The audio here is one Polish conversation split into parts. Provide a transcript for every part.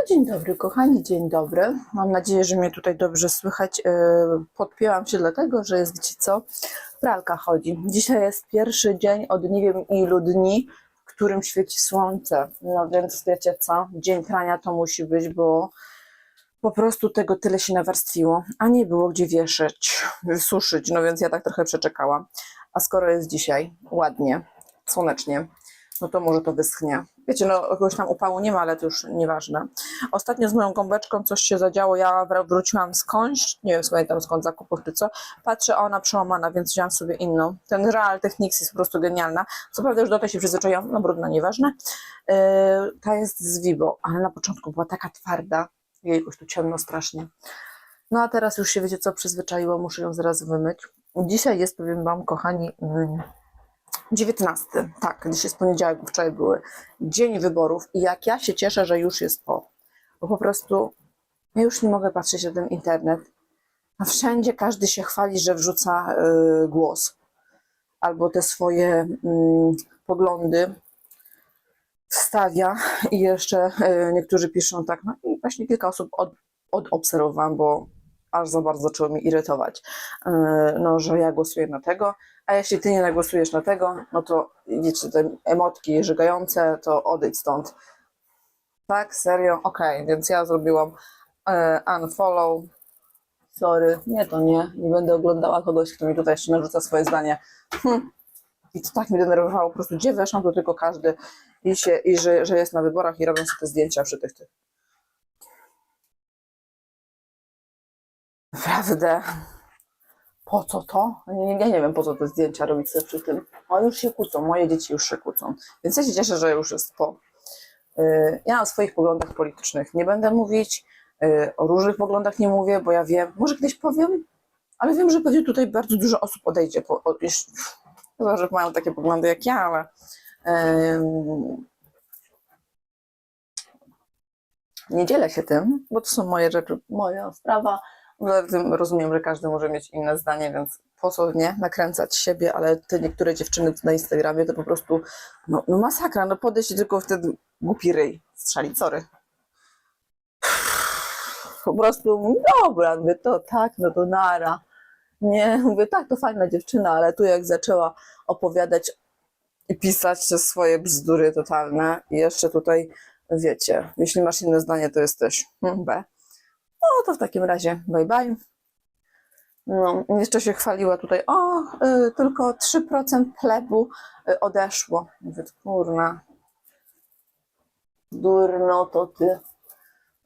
No dzień dobry, kochani, dzień dobry. Mam nadzieję, że mnie tutaj dobrze słychać. Yy, Podpięłam się dlatego, że jest, wiecie co, pralka chodzi. Dzisiaj jest pierwszy dzień od nie wiem ilu dni, w którym świeci słońce. No więc wiecie co, dzień prania to musi być, bo po prostu tego tyle się nawarstwiło, a nie było gdzie wieszać, suszyć, no więc ja tak trochę przeczekałam. A skoro jest dzisiaj ładnie, słonecznie, no to może to wyschnie. Wiecie, no jakiegoś tam upału nie ma, ale to już nieważne. Ostatnio z moją gąbeczką coś się zadziało, ja wr- wróciłam skądś, nie wiem, pamiętam skąd zakupów czy co, patrzę, a ona przełamana, więc wziąłam sobie inną. Ten Real Technics jest po prostu genialna. Co prawda już do tej się przyzwyczaiłam, no brudna, nieważne. Yy, ta jest z Vivo, ale na początku była taka twarda, jejkuś tu ciemno strasznie. No a teraz już się wiecie co przyzwyczaiło, muszę ją zaraz wymyć. Dzisiaj jest, powiem wam, kochani, mm, 19. Tak, dziś jest poniedziałek, wczoraj były dzień wyborów i jak ja się cieszę, że już jest po. Bo po prostu ja już nie mogę patrzeć na ten internet. A wszędzie każdy się chwali, że wrzuca y, głos. Albo te swoje mm, poglądy wstawia i jeszcze y, niektórzy piszą tak, no i właśnie kilka osób od, odobserwowałam, bo aż za bardzo zaczęło mi irytować, y, no, że ja głosuję na tego, a jeśli ty nie nagłosujesz na tego, no to wiecie, te emotki żygające, to odejdź stąd. Tak, serio? Okej, więc ja zrobiłam e, unfollow. Sorry, nie, to nie. Nie będę oglądała kogoś, kto mi tutaj jeszcze narzuca swoje zdanie. Hm. I to tak mnie denerwowało, po prostu gdzie weszłam, to tylko każdy i, się, i że, że jest na wyborach i robią sobie te zdjęcia przy tych tych. Naprawdę. Po co to? Ja nie, wiem, po co te zdjęcia robić sobie przy tym. O, już się kłócą, moje dzieci już się kłócą. Więc ja się cieszę, że już jest po. Yy, Ja o swoich poglądach politycznych nie będę mówić, yy, o różnych poglądach nie mówię, bo ja wiem, może kiedyś powiem, ale wiem, że pewnie tutaj bardzo dużo osób odejdzie. Po, o, jeśli- chyba, że mają takie poglądy jak ja, ale ym, nie dzielę się tym, bo to są moje rzeczy, moja sprawa. Tym rozumiem, że każdy może mieć inne zdanie, więc po co nie nakręcać siebie, ale te niektóre dziewczyny na Instagramie to po prostu no, no masakra, no podejść tylko wtedy głupi ryj strzeli, sorry. Po prostu dobra, mówię, to tak, no to nara. Nie, mówię, tak, to fajna dziewczyna, ale tu jak zaczęła opowiadać i pisać te swoje bzdury totalne i jeszcze tutaj, wiecie, jeśli masz inne zdanie, to jesteś hmm, B. No to w takim razie bye bye. No, jeszcze się chwaliła tutaj, o, y, tylko 3% plebu y, odeszło. Mówię, kurna, durno to ty.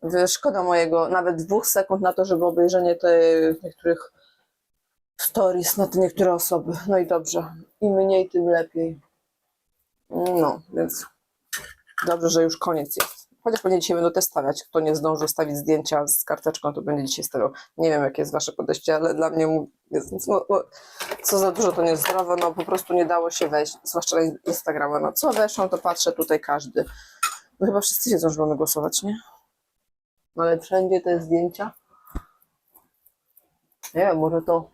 Mówię, Szkoda mojego nawet dwóch sekund na to, żeby obejrzenie tych niektórych stories na te niektóre osoby. No i dobrze, im mniej, tym lepiej. No, więc dobrze, że już koniec jest. Chociaż pewnie dzisiaj będą też stawiać. Kto nie zdążył stawić zdjęcia z karteczką, to będzie dzisiaj stawiał. Nie wiem, jakie jest wasze podejście, ale dla mnie jest, no, no, co za dużo to niezdrowe, no po prostu nie dało się wejść, zwłaszcza na Instagrama. No co weszło, to patrzę tutaj każdy. No chyba wszyscy wiedzą, że mamy głosować, nie? No ale wszędzie te zdjęcia. Nie wiem, może to,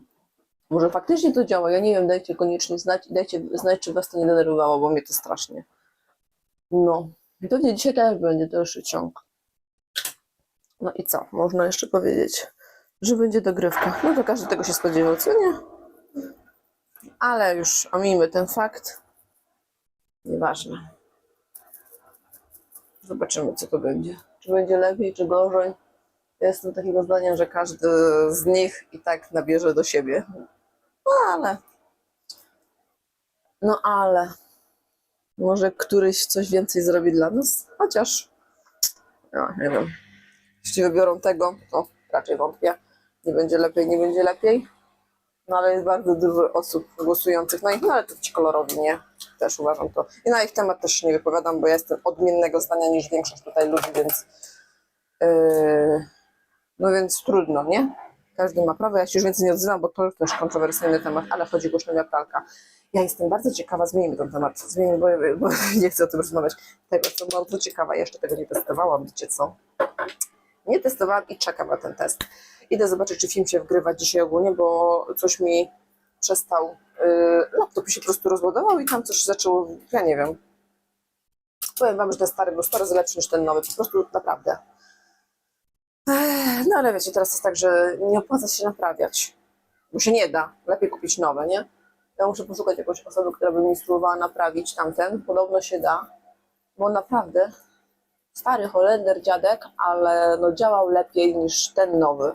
może faktycznie to działa. Ja nie wiem, dajcie koniecznie znać, dajcie znać, czy was to nie denerwowało, bo mnie to strasznie. No, i pewnie dzisiaj też będzie dalszy ciąg. No i co? Można jeszcze powiedzieć, że będzie dogrywka. No to każdy tego się spodziewał, co nie? Ale już omijmy ten fakt. Nieważne. Zobaczymy, co to będzie. Czy będzie lepiej, czy gorzej. Jestem takiego zdania, że każdy z nich i tak nabierze do siebie. No ale. No ale. Może któryś coś więcej zrobi dla nas? Chociaż. No, nie wiem. Jeśli wybiorą tego, to raczej wątpię. Nie będzie lepiej, nie będzie lepiej. No ale jest bardzo dużo osób głosujących na ich, no ale to ci kolorowi, nie? Też uważam to. I na ich temat też nie wypowiadam, bo ja jestem odmiennego zdania niż większość tutaj ludzi, więc. Yy, no więc trudno, nie? Każdy ma prawo. Ja się już więcej nie odzywam, bo to też kontrowersyjny temat, ale chodzi głośno wiatralka. Ja jestem bardzo ciekawa, zmienimy ten temat, zmienimy, bo, bo nie chcę o tym rozmawiać. Tego, co bardzo ciekawa, jeszcze tego nie testowałam, wiecie co? Nie testowałam i czekam na ten test. Idę zobaczyć, czy film się wgrywa dzisiaj ogólnie, bo coś mi przestał, yy, laptop się po prostu rozładował i tam coś zaczęło, ja nie wiem. Powiem wam, że ten stary był 100 razy lepszy niż ten nowy, po prostu naprawdę. No ale wiecie, teraz jest tak, że nie opłaca się naprawiać. Bo się nie da. Lepiej kupić nowe, nie? Ja muszę poszukać jakąś osoby, która by mi spróbowała naprawić tamten. Podobno się da. Bo naprawdę stary Holender, dziadek, ale no działał lepiej niż ten nowy.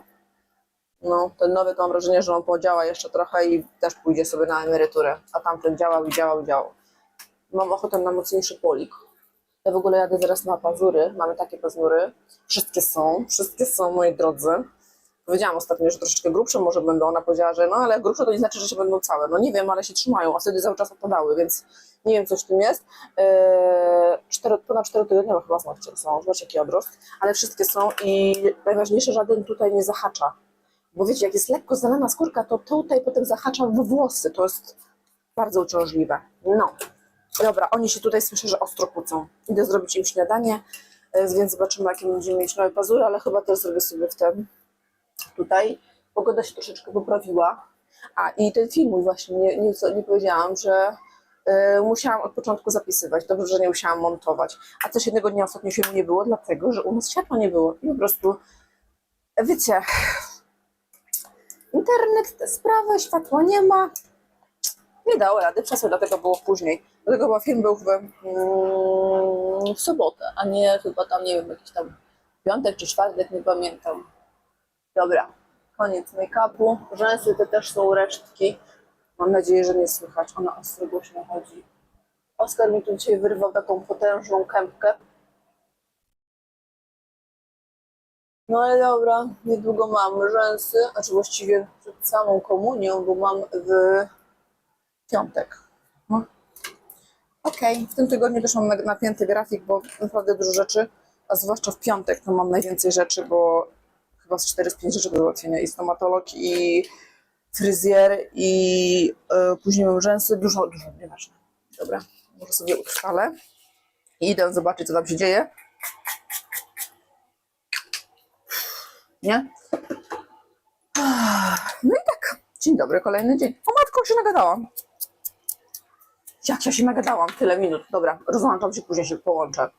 No, ten nowy to mam wrażenie, że on podziała jeszcze trochę i też pójdzie sobie na emeryturę. A tamten działał i działał i działał. Mam ochotę na mocniejszy polik. Ja w ogóle jadę zaraz na pazury. Mamy takie pazury. Wszystkie są, wszystkie są, moi drodzy. Powiedziałam ostatnio, że troszeczkę grubsze może będą. Ona powiedziała, że no ale grubsze to nie znaczy, że się będą całe. No nie wiem, ale się trzymają, a wtedy cały czas opadały, więc nie wiem, co w tym jest. Eee, cztery, ponad 4 tygodniowe chyba są. Zobacz, jaki odrost. Ale wszystkie są i najważniejsze, żaden tutaj nie zahacza. Bo wiecie, jak jest lekko zalana skórka, to tutaj potem zahacza w włosy. To jest bardzo uciążliwe. No. Dobra, oni się tutaj słyszę, że ostro kłócą. Idę zrobić im śniadanie, e, więc zobaczymy, jakie będziemy mieć nowe pazury, ale chyba też zrobię sobie w ten tutaj. Pogoda się troszeczkę poprawiła. A i ten film mój właśnie, nie, nie, nie powiedziałam, że e, musiałam od początku zapisywać. Dobrze, że nie musiałam montować. A też jednego dnia ostatnio filmu nie było, dlatego, że u nas światła nie było. I po prostu, wiecie, internet, te sprawy, światła nie ma. Nie dało rady, przesłać, dlatego było później. Dlatego chyba film był w, mm, w sobotę, a nie chyba tam, nie wiem, jakiś tam piątek czy czwartek, nie pamiętam. Dobra, koniec make-upu. Rzęsy te też są resztki. Mam nadzieję, że nie słychać. Ona ostro głośno chodzi. Oskar mi tu dzisiaj wyrwał taką potężną kępkę. No ale dobra, niedługo mam rzęsy, znaczy właściwie przed samą komunią, bo mam w piątek. No. Okej, w tym tygodniu też mam na- napięty grafik, bo naprawdę dużo rzeczy, a zwłaszcza w piątek to mam najwięcej rzeczy, bo chyba z 4-5 rzeczy do załatwienia i stomatolog, i fryzjer, i e, później mam rzęsy, dużo, dużo, nieważne. Dobra, może sobie utrwalę i idę zobaczyć, co tam się dzieje. Nie? No i tak, dzień dobry, kolejny dzień. O matko, się nagadałam. Jak ja się nagadałam? Tyle minut. Dobra, rozłączam się, później się połączę.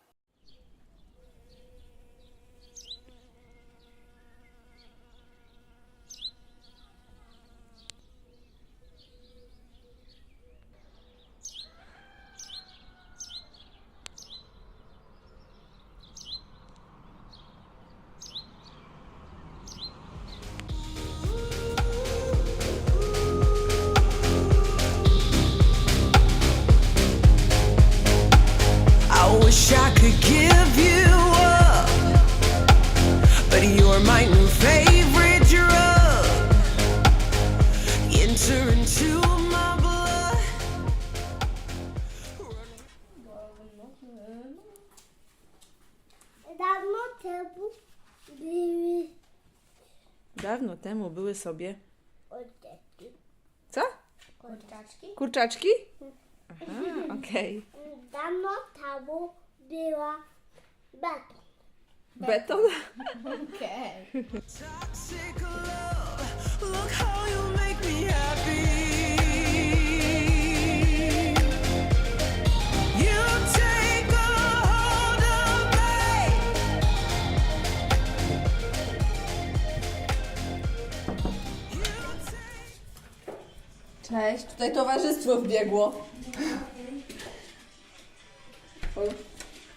Temu były Dawno temu były sobie. kurczaczki. Co? Kurczaczki? Kurczaczki? Aha, okej. Dawno temu była beton. Beton? Toxic love, look how you make me happy. Cześć, tutaj towarzystwo wbiegło.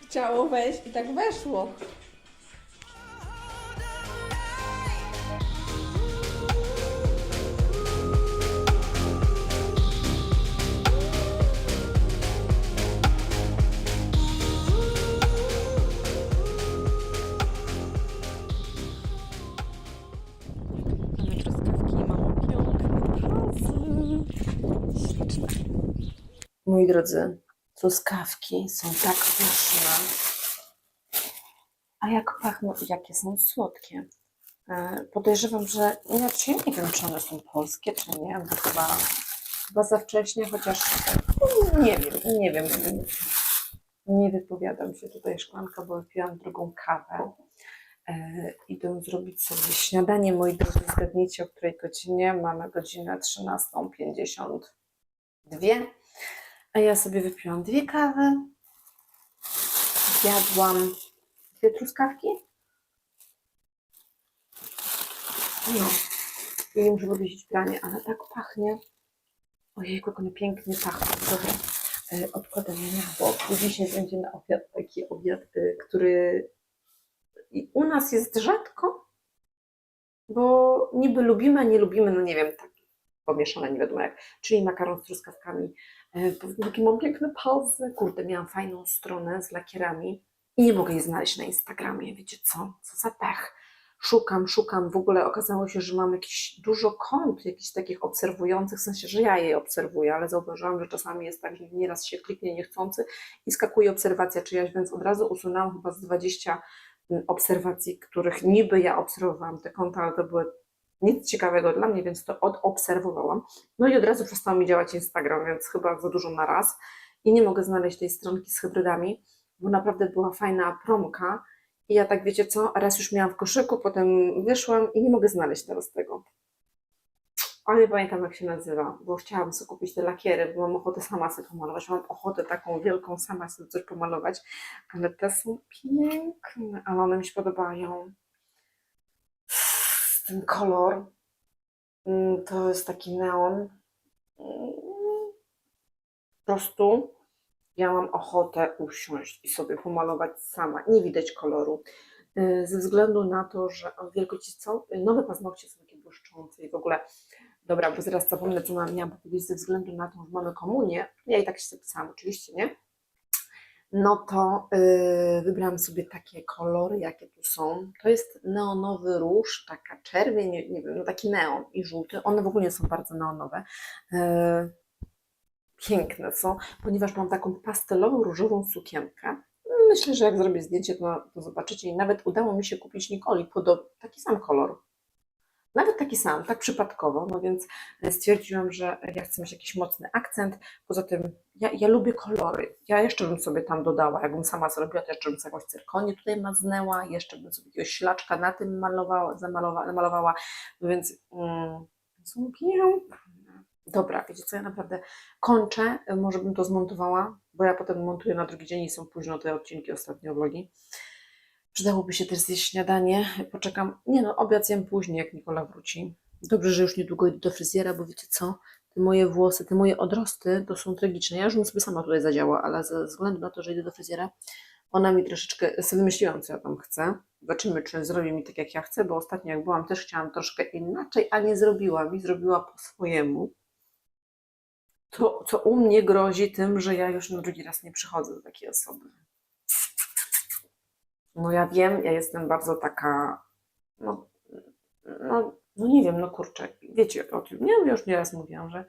Chciało wejść i tak weszło. Drodzy, truskawki są tak pyszne. A jak pachną, jakie są słodkie. E, Podejrzewam, że inaczej nie wiem, czy one są polskie, czy nie, bo chyba, chyba za wcześnie, chociaż nie wiem, nie wiem. Nie wypowiadam się tutaj szklanka, bo wypiłam drugą kawę. E, idę zrobić sobie śniadanie, moi drodzy, zgadnijcie o której godzinie. Mamy godzinę 13.52. A ja sobie wypiłam dwie kawy. Zjadłam dwie truskawki. No. I nie muszę powiedzieć pranie, ale tak pachnie. Ojej, jak one pięknie pachną. Dobra, e, odkładam je na bok. Dzisiaj będzie na obiad taki obiad, e, który i u nas jest rzadko, bo niby lubimy, a nie lubimy, no nie wiem, tak pomieszane, nie wiadomo jak, czyli makaron z truskawkami. E, Taki mam piękne palce. Kurde, miałam fajną stronę z lakierami i nie mogę jej znaleźć na Instagramie. Wiecie co? Co za pech. Szukam, szukam. W ogóle okazało się, że mam jakieś dużo kont, jakichś takich obserwujących, w sensie, że ja je obserwuję, ale zauważyłam, że czasami jest tak, że nieraz się kliknie niechcący i skakuje obserwacja czyjaś, więc od razu usunęłam chyba z 20 obserwacji, których niby ja obserwowałam te konta, ale to były nic ciekawego dla mnie, więc to odobserwowałam. No i od razu przestał mi działać Instagram, więc chyba za dużo na raz. I nie mogę znaleźć tej stronki z hybrydami, bo naprawdę była fajna promka. I ja tak, wiecie co, raz już miałam w koszyku, potem wyszłam i nie mogę znaleźć teraz tego. Ale pamiętam jak się nazywa, bo chciałabym sobie kupić te lakiery, bo mam ochotę sama sobie pomalować. Mam ochotę taką wielką sama sobie coś pomalować, ale te są piękne, ale one mi się podobają. Ten kolor mm, to jest taki neon. Po prostu ja mam ochotę usiąść i sobie pomalować sama. Nie widać koloru. Yy, Ze względu na to, że wielkości co? Nowe paznokcie są takie błyszczące i w ogóle. Dobra, bo zaraz zapomnę, co miałam powiedzieć. Ze względu na to, że mamy komunię, ja i tak się zapisałam, oczywiście, nie? No to yy, wybrałam sobie takie kolory, jakie tu są. To jest neonowy róż, taka czerwień, nie, wiem, no taki neon i żółty. One w ogóle nie są bardzo neonowe. Yy, piękne są, ponieważ mam taką pastelową, różową sukienkę. Myślę, że jak zrobię zdjęcie, to, to zobaczycie. I nawet udało mi się kupić Nikoli podob, taki sam kolor. Nawet taki sam, tak przypadkowo, no więc stwierdziłam, że ja chcę mieć jakiś mocny akcent. Poza tym ja, ja lubię kolory. Ja jeszcze bym sobie tam dodała, jakbym sama zrobiła, to jeszcze bym jakąś cyrkonię tutaj maznęła, jeszcze bym sobie jakiegoś ślaczka na tym malowała, zamalowała, namalowała. No więc mm, są piękne. Dobra, wiecie co, ja naprawdę kończę, może bym to zmontowała, bo ja potem montuję na drugi dzień i są późno te odcinki, ostatnio vlogi. Przydałoby się też zjeść śniadanie. Poczekam. Nie no, obiad zjem później, jak Nikola wróci. Dobrze, że już niedługo idę do fryzjera, bo wiecie co? Te moje włosy, te moje odrosty to są tragiczne. Ja już bym sobie sama tutaj zadziała, ale ze względu na to, że idę do fryzjera, ona mi troszeczkę, sobie wymyśliłam, co ja tam chcę. Zobaczymy, czy zrobi mi tak, jak ja chcę, bo ostatnio jak byłam, też chciałam troszkę inaczej, a nie zrobiła mi, zrobiła po swojemu. To, co u mnie grozi tym, że ja już na drugi raz nie przychodzę do takiej osoby. No ja wiem, ja jestem bardzo taka, no, no, no nie wiem, no kurczę, wiecie o tym, nie? Już nieraz mówiłam, że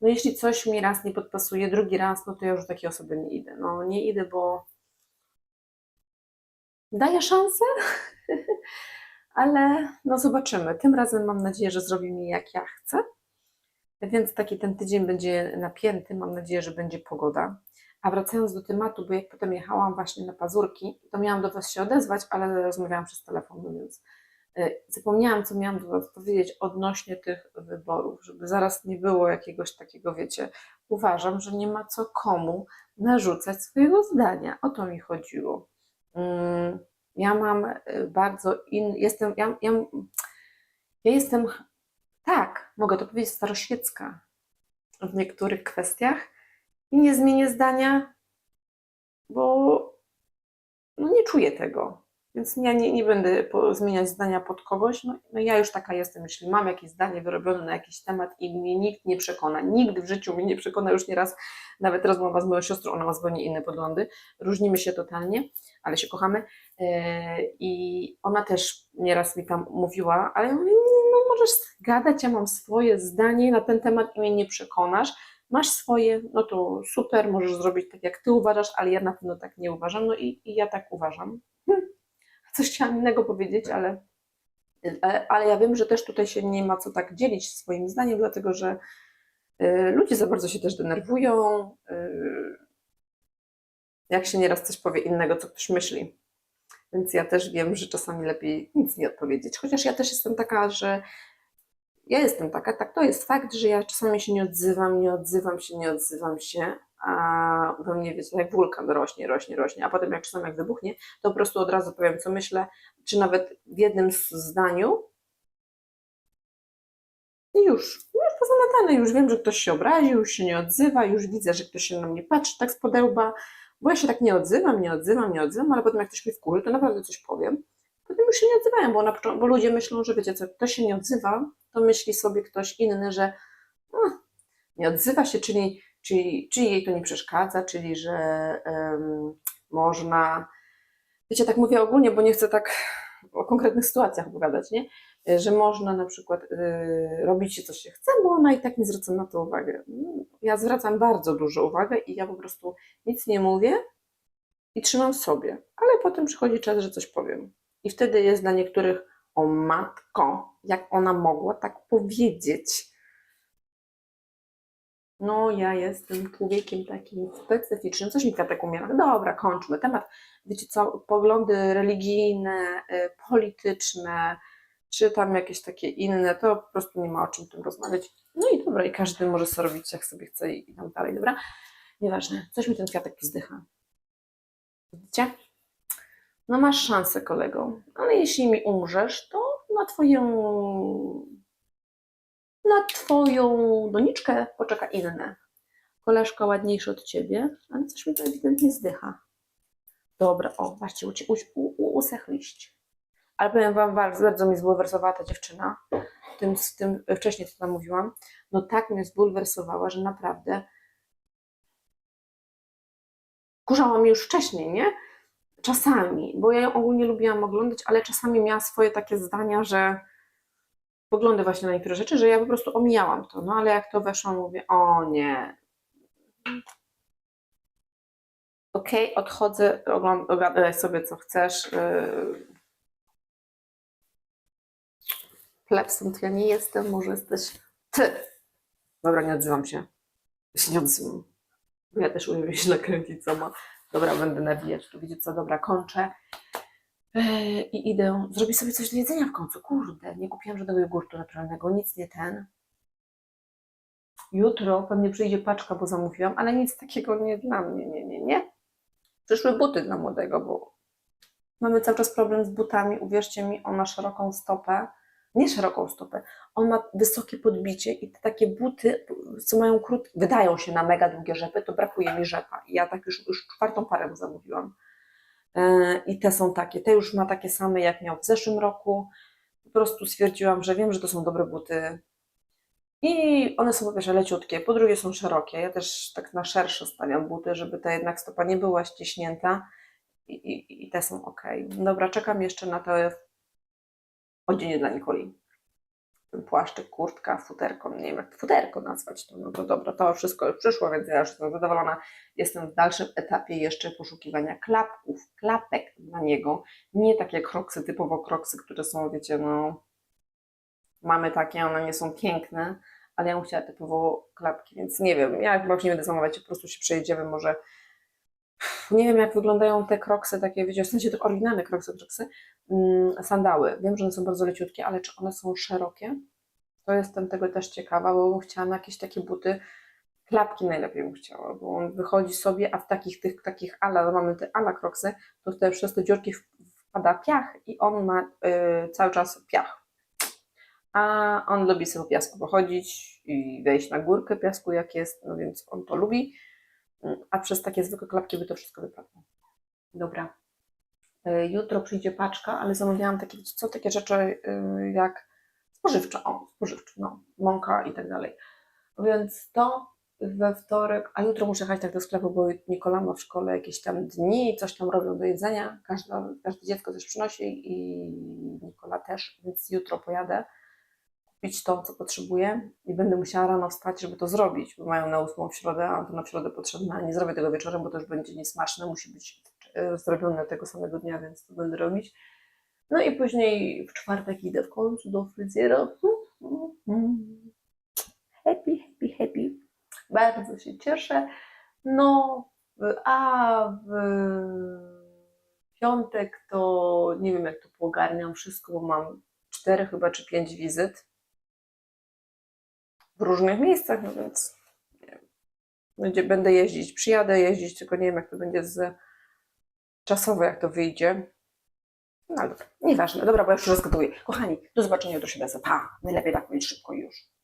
no jeśli coś mi raz nie podpasuje, drugi raz, no to ja już do takiej osoby nie idę. No nie idę, bo daję szansę, ale no zobaczymy. Tym razem mam nadzieję, że zrobi mi jak ja chcę. Więc taki ten tydzień będzie napięty. Mam nadzieję, że będzie pogoda. A wracając do tematu, bo jak potem jechałam właśnie na pazurki, to miałam do Was się odezwać, ale rozmawiałam przez telefon, więc y, zapomniałam, co miałam do Was powiedzieć odnośnie tych wyborów, żeby zaraz nie było jakiegoś takiego, wiecie, uważam, że nie ma co komu narzucać swojego zdania. O to mi chodziło. Mm, Ja mam y, bardzo in, jestem, ja, ja, ja jestem, tak, mogę to powiedzieć, staroświecka w niektórych kwestiach i nie zmienię zdania, bo no nie czuję tego. Więc ja nie, nie będę zmieniać zdania pod kogoś. No, no ja już taka jestem, jeśli mam jakieś zdanie wyrobione na jakiś temat i mnie nikt nie przekona, nigdy w życiu mnie nie przekona, już nieraz nawet rozmowa z moją siostrą, ona ma zupełnie inne poglądy, różnimy się totalnie, ale się kochamy Yy, i ona też nieraz mi tam mówiła, ale ja mówię, no możesz gadać, ja mam swoje zdanie na ten temat i mnie nie przekonasz, masz swoje, no to super, możesz zrobić tak, jak ty uważasz, ale ja na pewno tak nie uważam, no i, i ja tak uważam. Hm. Coś chciałam innego powiedzieć, ale, ale, ale ja wiem, że też tutaj się nie ma co tak dzielić swoim zdaniem, dlatego że y, ludzie za bardzo się też denerwują, y, jak się nieraz coś powie innego, co ktoś myśli. Więc ja też wiem, że czasami lepiej nic nie odpowiedzieć. Chociaż ja też jestem taka, że ja jestem taka, tak to jest fakt, że ja czasami się nie odzywam, nie odzywam się, nie odzywam się, a we mnie, wiecie, jak wulkan rośnie, rośnie, rośnie, a potem jak czasami jak wybuchnie, to po prostu od razu powiem, co myślę, czy nawet w jednym zdaniu I już, już pozamiatane, już wiem, że ktoś się obraził, już się nie odzywa, już widzę, że ktoś się na mnie patrzy tak z bo ja się tak nie odzywam, nie odzywam, nie odzywam, ale potem jak ktoś mnie wkurzy, to naprawdę coś powiem. Potem już się nie odzywają, bo, na bo ludzie myślą, że wiecie co, ktoś się nie odzywa, to myśli sobie ktoś inny, że no, nie odzywa się, czyli, czyli, czyli jej to nie przeszkadza, czyli że em, można. Wiecie, tak mówię ogólnie, bo nie chcę tak o konkretnych sytuacjach opowiadać, nie? Że można na przykład y, robić coś się chce, bo ona i tak nie zwraca na to uwagę. No, Ja zwracam bardzo dużo uwagę i ja po prostu nic nie mówię i trzymam sobie, ale potem przychodzi czas, że coś powiem. I wtedy jest dla niektórych, o matko, jak ona mogła tak powiedzieć. No, ja jestem człowiekiem takim specyficznym. Coś mi tak umiera. Dobra, kończmy temat. Wiecie co, poglądy religijne, y, polityczne, czy tam jakieś takie inne, to po prostu nie ma o czym tym rozmawiać. No i dobra, i każdy może sobie robić jak sobie chce i tak dalej, dobra? Nieważne, coś mi ten kwiatek wzdycha. Widzicie? No masz szansę, kolego, ale jeśli mi umrzesz, to na twoją na twoją doniczkę poczeka inne. Koleżka ładniejsza od ciebie, ale coś mi to ewidentnie zdycha. Dobra, o, właśnie, u, u, u, usechliście. Ale powiem wam, bardzo, bardzo mnie zbulwersowała ta dziewczyna. Tym, tym wcześniej, co tam mówiłam. No tak mnie zbulwersowała, że naprawdę kurzała mnie już wcześniej, nie? Czasami, bo ja ją ogólnie lubiłam oglądać, ale czasami miała swoje takie zdania, że poglądy właśnie na niektóre rzeczy, że ja po prostu omijałam to. No ale jak to weszło, mówię, o nie. Okej, odchodzę, ogląd- ogadaj sobie co chcesz. Yy... Plebsem to ja nie jestem, może jesteś ty. Dobra, nie odzywam się. Ja nie odzywam. Ja też umiem się nakręcić sama. Dobra, będę nawijać. Tu wiecie co, dobra, kończę. Yy, I idę zrobić sobie coś do jedzenia w końcu. Kurde, nie kupiłam żadnego jogurtu naturalnego, nic nie ten. Jutro pewnie przyjdzie paczka, bo zamówiłam, ale nic takiego nie dla mnie, nie, nie, nie. Przyszły buty dla młodego, bo mamy cały czas problem z butami. Uwierzcie mi, on ma szeroką stopę. Nie szeroką stopę, on ma wysokie podbicie i te takie buty, co mają krótkie, wydają się na mega długie rzepy, to brakuje mi rzepa. Ja tak już, już czwartą parę zamówiłam. Yy, I te są takie. Te już ma takie same, jak miał w zeszłym roku. Po prostu stwierdziłam, że wiem, że to są dobre buty. I one są po pierwsze leciutkie, po drugie są szerokie. Ja też tak na szersze stawiam buty, żeby ta jednak stopa nie była ściśnięta. I, i, i te są ok. Dobra, czekam jeszcze na to odzienie dla Nikoli. Płaszczyk, kurtka, futerko, nie wiem jak futerko nazwać to. No to dobra, to wszystko już przyszło, więc ja już jestem zadowolona. Jestem w dalszym etapie jeszcze poszukiwania klapków, klapek dla niego. Nie takie kroksy, typowo kroksy, które są, wiecie, no mamy takie, one nie są piękne, ale ja bym chciała typowo klapki, więc nie wiem, ja chyba już nie będę zamawiać, po prostu się przejedziemy może. Nie wiem, jak wyglądają te kroksy, takie, wiecie, w sensie te oryginalne kroksy, kroksy, mm, sandały. Wiem, że one są bardzo leciutkie, ale czy one są szerokie? To jestem tego też ciekawa, bo bym chciała na jakieś takie buty, klapki najlepiej bym chciała, bo on wychodzi sobie, a w takich tych takich ala, mamy te ala kroksy, to też przez te dziurki wpada piach i on ma y, cały czas piach. A on lubi sobie po piasku pochodzić i wejść na górkę piasku, jak jest, no więc on to lubi. A przez takie zwykłe klapki by to wszystko wypadło. Dobra. Y, Jutro przyjdzie paczka, ale zamawiałam takie, co, takie rzeczy y, jak spożywcze, o, spożywcze, no, mąka i tak dalej. Więc to we wtorek, a jutro muszę jechać tak do sklepu, bo Nikola ma w szkole jakieś tam dni, coś tam robią do jedzenia, każda, każde dziecko coś przynosi i Nikola też, więc jutro pojadę kupić to, co potrzebuję i będę musiała rano wstać, żeby to zrobić, bo mają na ósmą w środę, a to na środę potrzebne, a nie zrobię tego wieczorem, bo to już będzie niesmaczne, musi być e, zrobione tego samego dnia, więc to będę robić. No i później w czwartek idę w końcu do fryzjera. Happy, happy, happy. Bardzo się cieszę. No, a w piątek to nie wiem, jak to poogarniam wszystko, bo mam cztery chyba czy pięć wizyt w różnych miejscach, no więc. Będzie, będę jeździć, przyjadę jeździć, tylko nie wiem, jak to będzie z czasowo, jak to wyjdzie. No dobra, nieważne. Dobra, bo ja już rozgaduję. Kochani, do zobaczenia jutro się Pa! Najlepiej tak powiedzieć szybko już.